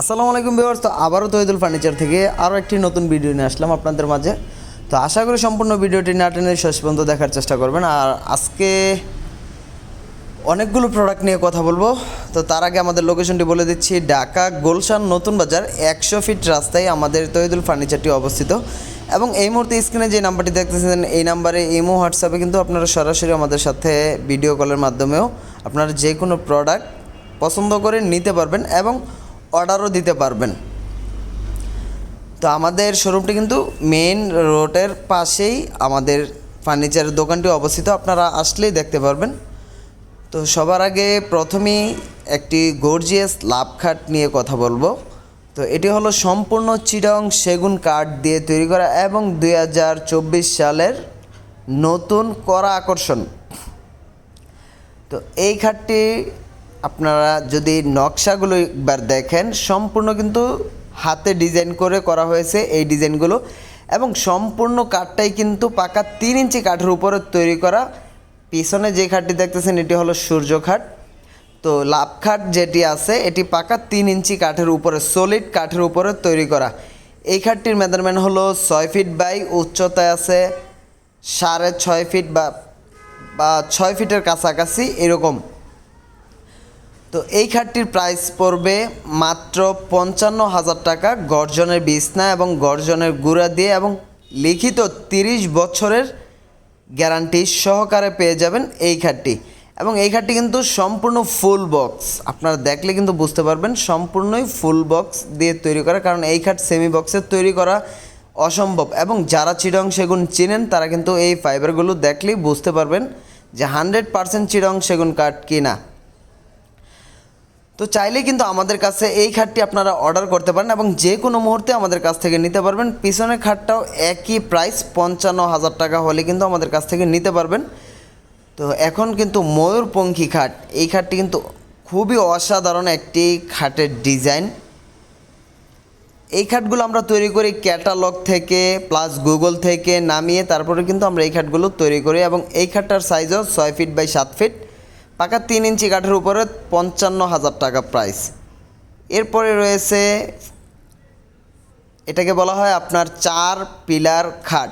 আসসালামু আলাইকুম ভিউয়ার্স, তো আবারও তৈদুল ফার্নিচার থেকে আরও একটি নতুন ভিডিও নিয়ে আসলাম আপনাদের মাঝে। তো আশা করি সম্পূর্ণ ভিডিওটি না টেনে শেষ পর্যন্ত দেখার চেষ্টা করবেন। আর আজকে অনেকগুলো প্রোডাক্ট নিয়ে কথা বলব। তো তার আগে আমাদের লোকেশনটি বলে দিচ্ছি, ঢাকা গোলশান নতুন বাজার, একশো ফিট রাস্তায় আমাদের তৈদুল ফার্নিচারটি অবস্থিত। এবং এই মুহূর্তে স্ক্রিনে যে নাম্বারটি দেখতেছেন, এই নাম্বারে ইমো, হোয়াটসঅ্যাপে কিন্তু আপনারা সরাসরি আমাদের সাথে ভিডিও কলের মাধ্যমেও আপনারা যে কোনো প্রোডাক্ট পছন্দ করে নিতে পারবেন। এবং অর্ডারও দিতে পারবেন। তো আমাদের শোরুমটি কিন্তু মেইন রোডের পাশেই আমাদের ফার্নিচারের দোকানটি অবস্থিত, আপনারা আসলেই দেখতে পারবেন। তো সবার আগে প্রথমেই একটি গর্জিয়াস লাভ খাট নিয়ে কথা বলব। তো এটি হলো সম্পূর্ণ চিরং সেগুন কাঠ দিয়ে তৈরি করা এবং দু হাজার চব্বিশ সালের নতুন করা আকর্ষণ। তো এই খাটটি আপনারা যদি নকশাগুলো একবার দেখেন, সম্পূর্ণ কিন্তু হাতে ডিজাইন করে করা হয়েছে এই ডিজাইনগুলো। এবং সম্পূর্ণ কাঠটাই কিন্তু পাকা তিন ইঞ্চি কাঠের উপরে তৈরি করা। পিছনে যে খাটটি দেখতেছেন, এটি হলো সূর্য খাট। তো লাভ খাট যেটি আছে, এটি পাকা তিন ইঞ্চি কাঠের উপরে সলিড কাঠের উপরে তৈরি করা। এই খাটটির মেজারমেন্ট হলো ছয় ফিট বাই উচ্চতায় আছে সাড়ে ছয় ফিট বা বা ছয় ফিটের কাছাকাছি এরকম। তো এই খাটটির প্রাইস পড়বে মাত্র পঞ্চান্ন হাজার টাকা গর্জনের বিছনা এবং গর্জনের গুঁড়া দিয়ে এবং লিখিত তিরিশ বছরের গ্যারান্টি সহকারে পেয়ে যাবেন এই খাটটি। এবং এই খাটটি কিন্তু সম্পূর্ণ ফুল বক্স আপনারা দেখলে কিন্তু বুঝতে পারবেন সম্পূর্ণই ফুল বক্স দিয়ে তৈরি করা, কারণ এই খাট সেমি বক্সে তৈরি করা অসম্ভব। এবং যারা চিরং সেগুন চিনেন, তারা কিন্তু এই ফাইবারগুলো দেখলেই বুঝতে পারবেন যে হান্ড্রেড পারসেন্ট চিরং সেগুন কাঠ কিনা। তো চাইলে কিন্তু আমাদের কাছে এই খাটটি আপনারা অর্ডার করতে পারেন এবং যে কোনো মুহূর্তে আমাদের কাছ থেকে নিতে পারবেন। পিছনের খাটটাও একই প্রাইস পঞ্চান্ন হাজার টাকা হলে কিন্তু আমাদের কাছ থেকে নিতে পারবেন। তো এখন কিন্তু ময়ূরপঙ্খী খাট, এই খাটটি কিন্তু খুবই অসাধারণ একটি খাটের ডিজাইন। এই খাটগুলো আমরা তৈরি করি ক্যাটালগ থেকে প্লাস গুগল থেকে নামিয়ে তারপরে কিন্তু আমরা এই খাটগুলো তৈরি করি এবং এই খাটটার সাইজও ছয় ফিট বাই সাত ফিট পাকা তিন ইঞ্চি কাঠের উপরে পঞ্চান্ন হাজার টাকা প্রাইস এরপরে রয়েছে, এটাকে বলা হয় আপনার চার পিলার খাট।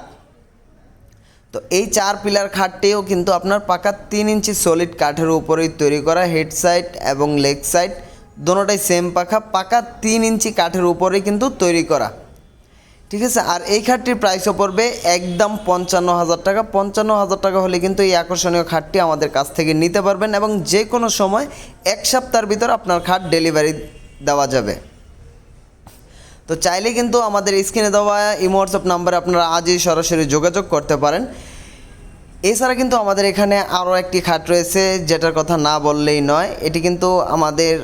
তো এই চার পিলার খাটটিও কিন্তু আপনার পাকা তিন ইঞ্চি সলিড কাঠের উপরেই তৈরি করা হেড সাইড এবং লেগ সাইড দোনোটাই সেম পাখা, পাকা তিন ইঞ্চি কাঠের উপরেই কিন্তু তৈরি করা। ঠিক আছে? আর এই খাটটির প্রাইসও পড়বে একদম পঞ্চান্ন হাজার টাকা। পঞ্চান্ন হাজার টাকা হলে কিন্তু এই আকর্ষণীয় খাটটি আমাদের কাছ থেকে নিতে পারবেন এবং যে কোনো সময় এক সপ্তাহের ভিতর আপনার খাট ডেলিভারি দেওয়া যাবে। তো চাইলে কিন্তু আমাদের স্ক্রিনে দেওয়া ইমো হোয়াটসঅ্যাপ নাম্বারে আপনারা আজই সরাসরি যোগাযোগ করতে পারেন। এছাড়া কিন্তু আমাদের এখানে আরও একটি খাট রয়েছে, যেটার কথা না বললেই নয়। এটি কিন্তু আমাদের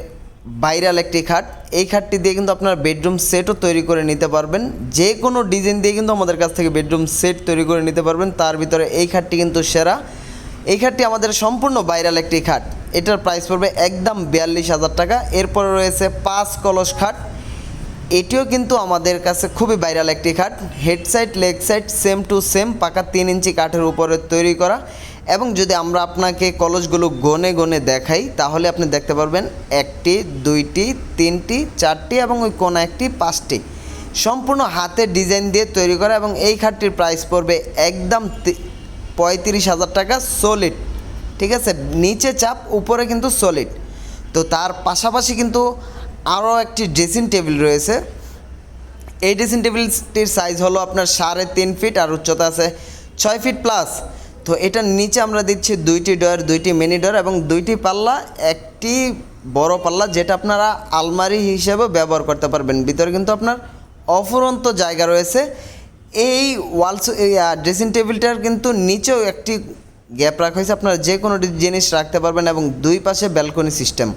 ভাইরাল একটি খাট। এই খাটটি দিয়ে কিন্তু আপনার বেডরুম সেটও তৈরি করে নিতে পারবেন। যে কোনো ডিজাইন দিয়ে কিন্তু আমাদের কাছ থেকে বেডরুম সেট তৈরি করে নিতে পারবেন। তার ভিতরে এই খাটটি কিন্তু সেরা। এই খাটটি আমাদের সম্পূর্ণ ভাইরাল একটি খাট। এটার প্রাইস পড়বে একদম বিয়াল্লিশ হাজার টাকা। এরপরে রয়েছে পাঁচ কলস খাট। এটিও কিন্তু আমাদের কাছে খুবই ভাইরাল একটি খাট। Head side leg side same to same পাকা তিন ইঞ্চি কাঠের উপরে তৈরি করা। এবং যদি আমরা আপনাকে কলসগুলো গনে গনে দেখাই, তাহলে আপনি দেখতে পারবেন একটি, দুইটি, তিনটি, চারটি এবং ওই কোনা একটি, পাঁচটি। সম্পূর্ণ হাতের ডিজাইন দিয়ে তৈরি করা এবং এই খাটটির প্রাইস পড়বে একদম পঁয়ত্রিশ হাজার টাকা সলিড ঠিক আছে? নিচে চাপ, উপরে কিন্তু সলিড তো তার পাশাপাশি কিন্তু আরও একটি ড্রেসিং টেবিল রয়েছে। এই ড্রেসিং টেবিলটির সাইজ হলো আপনার সাড়ে তিন ফিট আর উচ্চতা আছে ছয় ফিট প্লাস তো এটার নিচে আমরা দিচ্ছি দুইটি ডয়ার, দুইটি মিনি ডয়ার এবং দুইটি পাল্লা, একটি বড় পাল্লা যেটা আপনারা আলমারি হিসেবে ব্যবহার করতে পারবেন। ভিতরে কিন্তু আপনার অফুরন্ত জায়গা রয়েছে। এই ওয়ালস ড্রেসিং টেবিলটার কিন্তু নিচেও একটি গ্যাপ রাখা হয়েছে। আপনারা যে কোনো জিনিস রাখতে পারবেন এবং দুই পাশে ব্যালকনি সিস্টেম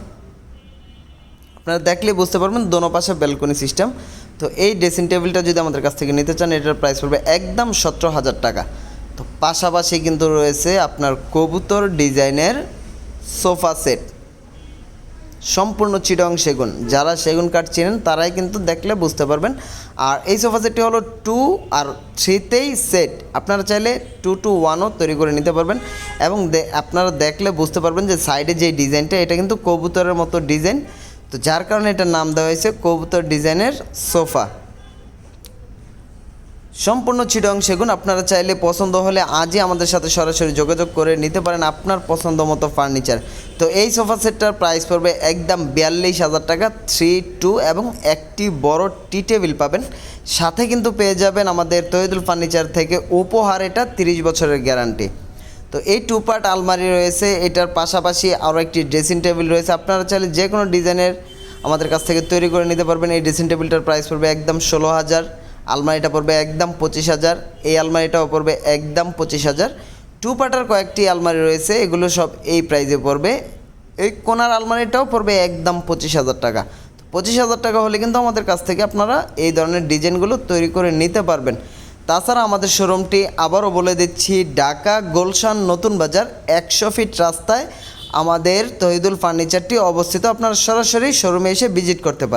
আপনারা দেখলে বুঝতে পারবেন দোনো পাশে ব্যালকনি সিস্টেম তো এই ড্রেসিং টেবিলটা যদি আমাদের কাছ থেকে নিতে চান, এটার প্রাইস পড়বে একদম সতেরো হাজার টাকা। তো পাশাপাশি কিন্তু রয়েছে আপনার কবুতর ডিজাইনের সোফা সেট। সম্পূর্ণ চিটং সেগুন। যারা সেগুন কাঠ চেনেন, তারাই কিন্তু দেখলে বুঝতে পারবেন। আর এই সোফা সেটটি হলো টু আর থ্রিতেই সেট। আপনারা চাইলে টু টু ওয়ানও তৈরি করে নিতে পারবেন এবং আপনারা দেখলে বুঝতে পারবেন যে সাইডে যে ডিজাইনটা, এটা কিন্তু কবুতরের মতো ডিজাইন। তো যার কারণে এটার নাম দেওয়া হয়েছে কবুতর ডিজাইনের সোফা। সম্পূর্ণ চিটং সেগুন আপনারা চাইলে পছন্দ হলে আজই আমাদের সাথে সরাসরি যোগাযোগ করে নিতে পারেন আপনার পছন্দ মতো ফার্নিচার। তো এই সোফা সেটটার প্রাইস পড়বে একদম বিয়াল্লিশ হাজার টাকা থ্রি টু এবং একটি বড় টি টেবিল পাবেন। সাথে কিন্তু পেয়ে যাবেন আমাদের তহিদুল ফার্নিচার থেকে উপহার, এটা তিরিশ বছরের গ্যারান্টি তো এই টু পার্ট আলমারি রয়েছে, এটার পাশাপাশি আরও একটি ড্রেসিং টেবিল রয়েছে। আপনারা চাইলে যে কোনো ডিজাইনের আমাদের কাছ থেকে তৈরি করে নিতে পারবেন। এই ড্রেসিং টেবিলটার প্রাইস পড়বে একদম ষোলো হাজার। আলমারিটা পড়বে একদম পঁচিশ হাজার। এই আলমারিটাও পড়বে একদম পঁচিশ হাজার। টু পার্টার কয়েকটি আলমারি রয়েছে, এগুলো সব এই প্রাইজে পড়বে। এই কোনার আলমারিটাও পড়বে একদম পঁচিশ হাজার টাকা। পঁচিশ হাজার টাকা হলে কিন্তু আমাদের কাছ থেকে আপনারা এই ধরনের ডিজাইনগুলো তৈরি করে নিতে পারবেন। তাছাড়া আমাদের শোরুমটি আবারও বলে দিচ্ছি, ঢাকা গোলশান নতুন বাজার, একশো ফিট রাস্তায় আমাদের তহিদুল ফার্নিচারটি অবস্থিত। আপনারা সরাসরি শোরুমে এসে ভিজিট করতে পারেন।